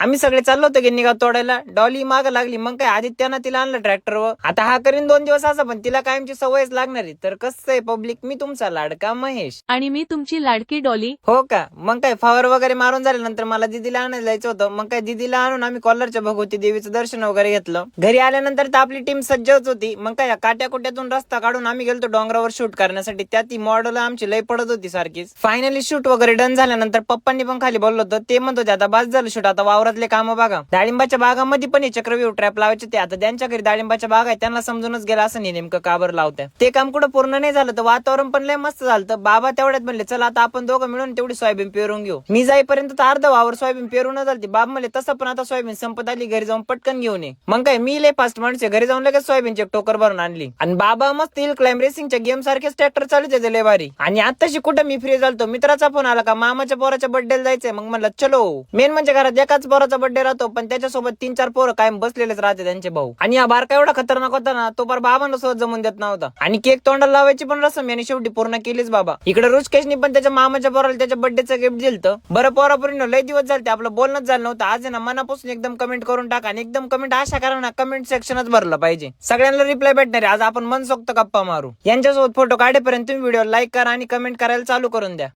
आम्ही सगळे चाललो होतो गिन्नी गाव तोडायला. डॉली माग लागली. मग काय आदित्यानं तिला आणलं ट्रॅक्टरवर. आता हा करीन दोन दिवस असं पण तिला कायमची सवयच लागणार आहे. तर कसं आहे पब्लिक? मी तुमचा लाडका महेश. आणि मी तुमची लाडकी डॉली. हो का? मग काय फवार वगैरे मारून झाल्यानंतर मला दिदीला आणायला जायचं होतं. मग काय दिदीला आणून आम्ही कॉलरच्या भगवती देवीचं दर्शन वगैरे घेतलं. घरी आल्यानंतर तर आपली टीम सज्जच होती. मग काय या काट्याकुट्यातून रस्ता काढून आम्ही गेलतो डोंगरावर शूट करण्यासाठी. त्यात ती मॉडेल आमची लय पडत होती सारखीच. फायनली शूट वगैरे डन झाल्यानंतर पप्पांनी पण खाली बोललो होतं. ते म्हणत होते आता बस झालं शूट आता वावरातले काम बघा. डाळिंबाच्या बागामध्ये पण हे चक्रव्यूह ट्रॅप लावायचे ते. आता त्यांच्या घरी डाळिंबाच्या बाग आहे त्यांना समजूनच गेला असं नाही नेमकं काबर लावते ते काम कुठं पूर्ण नाही झालं तर वातावरण पण लय मस्त झालं. तर बाबा तेवढ्यात म्हणले चला आता आपण दोघं मिळून तेवढी सोयाबीन पेरून घेऊ. मी जाईपर्यंत अर्ध वावर सोयाबीन पेरून झाली बाब म्हणले तसं पण आता सोयाबीन संपत आली घरी जाऊन पटकन घेऊन ये. मग काय मी लय फास्ट माणूस आहे. घरी जाऊन लगेच सोयाबीनची टोकर भरून आणली. आणि बाबा मस्त हिल क्लाइम रेसिंगच्या गेम सारखेच ट्रॅक्टर चालू त्याचे लय भारी. आणि आताशी कुठं मी फ्री झालतो? मित्राचा फोन आला का? मामाच्या पोराच्या बर्थडे जायचंय. मग म्हणलं चलो. मेन म्हणजे घरात एकाच पोराचा बर्थडे राहतो पण त्याच्यासोबत तीन चार पोरं कायम बसलेलेच राहते त्यांचे भाऊ. आणि हा बारका एवढा खतरनाक होता ना तो पर बाबांना सोबत जमून देत नव्हता. आणि केक तोंडाला लावायची पण रसम याने शेवटी पूर्ण केलीच बाबा. इकडे रुचकेशनी पण त्याच्या मामाच्या पोराला त्याच्या बर्थडेचं गिफ्ट दिलं बरं पोरापर्यंत लय दिवस झाले आपलं बोलणंच झालं नव्हतं. आज ना मनापासून एकदम कमेंट करून टाका आणि एकदम कमेंट अशा करा ना कमेंट सेक्शनच भरलं पाहिजे. सगळ्यांना रिप्लाय भेटणार आहे. आज आपण मनसोक्त गप्पा मारू. यांच्यासोबत फोटो काढेपर्यंत तुम्ही व्हिडिओ लाईक करा आणि कमेंट करायला चालू करून द्या.